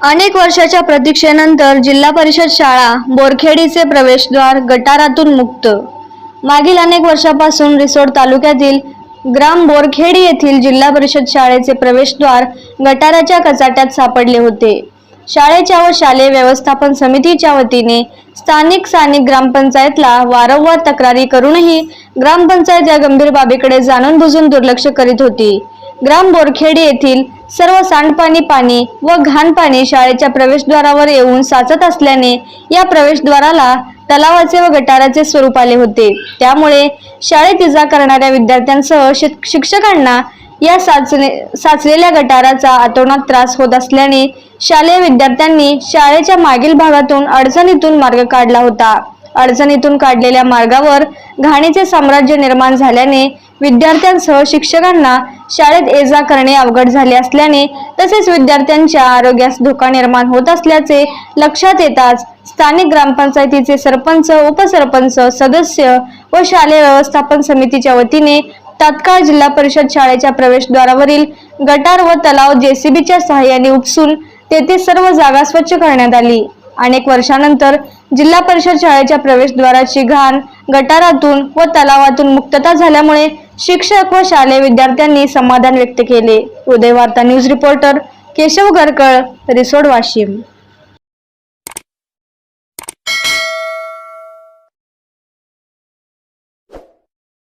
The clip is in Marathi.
अनेक वर्षाच्या प्रतीक्षेनंतर जिल्हा परिषद शाळा बोरखेडीचे प्रवेशद्वार गटारातून मुक्त. मागील अनेक वर्षापासून रिसोड तालुक्यातील ग्राम बोरखेडी येथील जिल्हा परिषद शाळेचे प्रवेशद्वार गटाराच्या कचाट्यात सापडले होते. शाळेच्या व शालेय व्यवस्थापन समितीच्या वतीने स्थानिक स्थानिक ग्रामपंचायतला वारंवार तक्रारी करूनही ग्रामपंचायत या गंभीर बाबीकडे जाणून बुजून दुर्लक्ष करीत होती. ग्राम बोरखेडी येथील सर्व सांडपाणी पाणी व घाण पाणी शाळेच्या प्रवेशद्वारावर येऊन साचत असल्याने या प्रवेशद्वाराला तलावाचे व गटाराचे स्वरूप आले होते. त्यामुळे शाळेत इजा करणाऱ्या विद्यार्थ्यांसह शिक्षकांना या साचने साचलेल्या गटाराचा आतोनात त्रास होत असल्याने शालेय विद्यार्थ्यांनी शाळेच्या मागील भागातून अडचणीतून मार्ग काढला होता. अडचणीतून काढलेल्या मार्गावर घाणीचे साम्राज्य निर्माण झाल्याने विद्यार्थ्यांसह शिक्षकांना शाळेत ये जा करणे अवघड झाले असल्याने तसेच विद्यार्थ्यांच्या आरोग्यास धोका निर्माण होत असल्याचे लक्षात येताच स्थानिक ग्रामपंचायतीचे सरपंच उपसरपंच सदस्य व शालेय व्यवस्थापन समितीच्या वतीने तात्काळ जिल्हा परिषद शाळेच्या प्रवेशद्वारावरील गटार व तलाव जेसीबीच्या सहाय्याने उपसून तेथे सर्व जागा स्वच्छ करण्यात आली. अनेक वर्षानंतर जिल्हा परिषद शाळेच्या प्रवेशद्वाराची घाण गटारातून व तलावातून मुक्तता झाल्यामुळे शिक्षक व शालेय विद्यार्थ्यांनी समाधान व्यक्त केले. Udayvarta news reporter Keshav Garkal Risod Washim.